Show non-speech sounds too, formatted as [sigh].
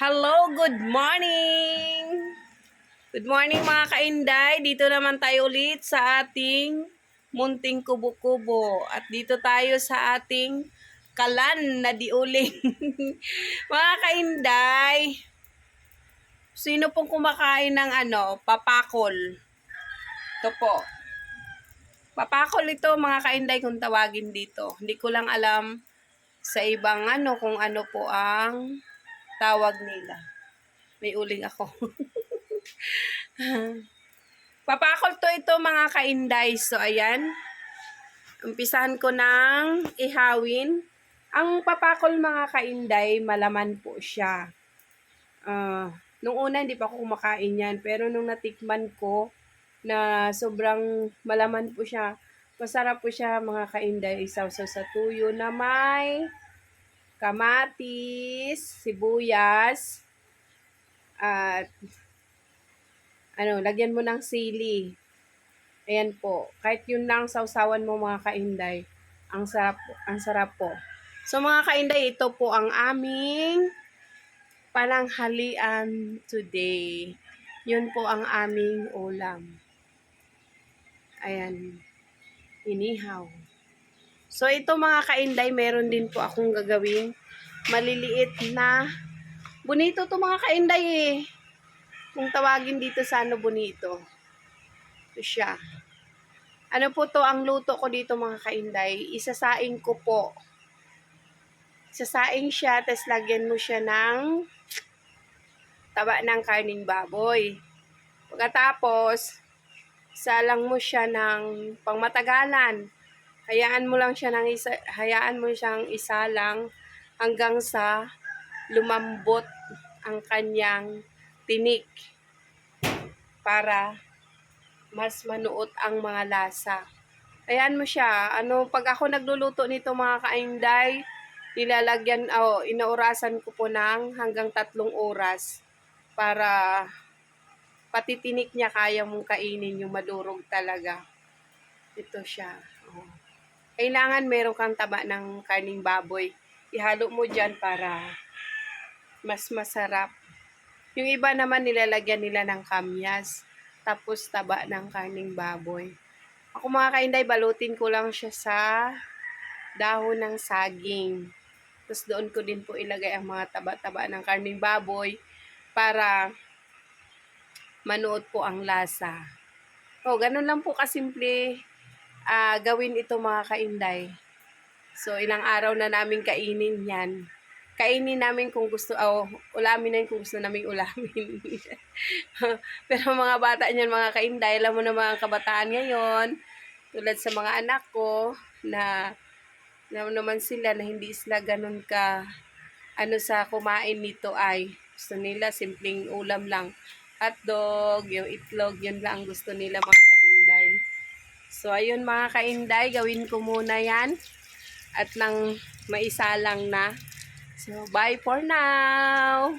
Hello, good morning! Good morning mga kainday. Dito naman tayo ulit sa ating munting kubo-kubo. At dito tayo sa ating kalan na diuling. [laughs] mga kainday, sino pong kumakain ng ano, papakol? Ito po. Papakol ito mga kainday kung tawagin dito. Hindi ko lang alam sa ibang ano kung ano po ang tawag nila. May uling ako. [laughs] Papakol to ito mga kainday. So, ayan. Umpisahan ko ng ihawin. Ang papakol mga kainday, malaman po siya. Ah, nung una, hindi pa ako kumakain yan. Pero nung natikman ko, na sobrang malaman po siya. Masarap po siya mga kainday. Isaw-saw sa tuyo na may kamatis, sibuyas, at ano, lagyan mo ng sili. Ayan po. Kahit yun lang sausawan mo mga kainday. Ang sarap, ang sarap po. So mga kainday, ito po ang aming pananghalian today. Yun po ang aming ulam. Ayan. Inihaw. So ito mga kainday, meron din po akong gagawing maliliit na bonito to mga kainday eh. Kung tawagin dito sa ano bonito. Ito siya. Ano po to ang luto ko dito mga kainday? Isasaing ko po. Isasaing siya, tapos lagyan mo siya ng taba ng karning baboy. Pagkatapos, salang mo siya ng pangmatagalan hayaan mo lang siya ng isa, hayaan mo siyang isalang hanggang sa lumambot ang kanyang tinik para mas manuot ang mga lasa. Hayaan mo siya. Ano, pag ako nagluluto nito mga kainday, nilalagyan, oh, inaurasan ko po ng hanggang tatlong oras para pati tinik niya kaya mong kainin yung madurog talaga. Ito siya. Oh kailangan meron kang taba ng karning baboy. Ihalo mo dyan para mas masarap. Yung iba naman nilalagyan nila ng kamyas. Tapos taba ng karning baboy. Ako mga kainday, balutin ko lang siya sa dahon ng saging. Tapos doon ko din po ilagay ang mga taba-taba ng karning baboy para manood po ang lasa. O, ganun lang po kasimple uh, gawin ito mga kainday. So, ilang araw na namin kainin yan. Kainin namin kung gusto, oh, ulamin na kung gusto namin ulamin. [laughs] Pero mga bata niyan, mga kainday, alam mo na mga kabataan ngayon, tulad sa mga anak ko, na alam naman sila na hindi sila ganun ka ano sa kumain nito ay gusto nila simpleng ulam lang hotdog, yung itlog, yun lang gusto nila mga So, ayun mga kainday, gawin ko muna yan. At nang maisalang na. So, bye for now!